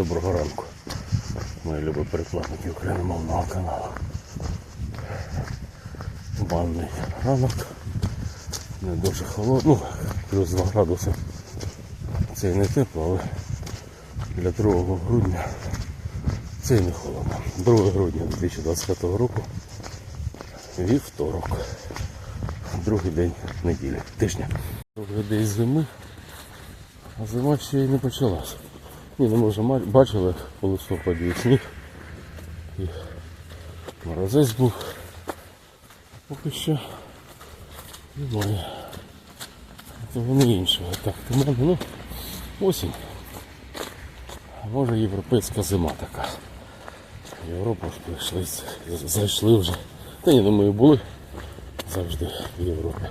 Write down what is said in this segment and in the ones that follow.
Доброго ранку. Мої любі перекладники україномовного каналу. Банний ранок. Не дуже холодно. Ну, плюс 2 градуси. Це і не тепло, але для 2 грудня це і не холодно. 2 грудня 2025 року. Вівторок. Другий день неділі. Тижня. Другий день зими. А зима ще й не почалась. Ні, ну ми вже бачили у листопаді сніг. І морозець був. Поки що немає. Це вони іншого. Так, туман, ну, осінь. Може європейська зима така. В Європу ж прийшли, зайшли вже. Та ні, і були завжди в Європі.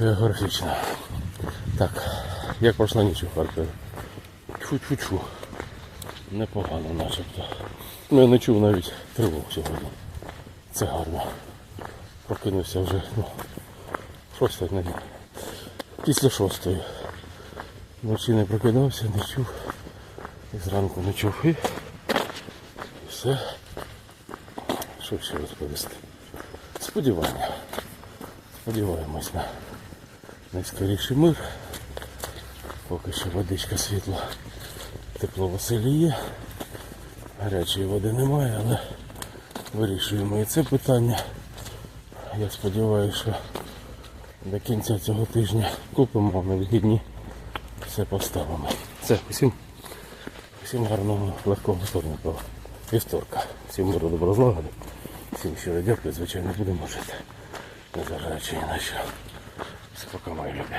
Географічно. Так, як пройшла ніч у Харкові? Тьфу-тьфу-тьфу. Непогано начебто. Ну я не чув навіть тривог сьогодні. Це гарно. Прокинувся вже, ну, шоста навіть. Після шостої. Вночі не прокидався, не чув. І зранку не чув. І все. Що ще розповісти? Сподівання. Сподіваємось на найскоріший мир. Поки що водичка світла. Тепло в оселі є. Гарячої води немає, але вирішуємо і це питання. Я сподіваюся, що до кінця цього тижня купимо на вихідні. Все поставимо. Все, всім, всім гарного легкого вторгника. Вівторка. Всім миру добро злагоди. Всім щиро дякую, звичайно, будемо жити. Незважаючи ні на що. Мої любі.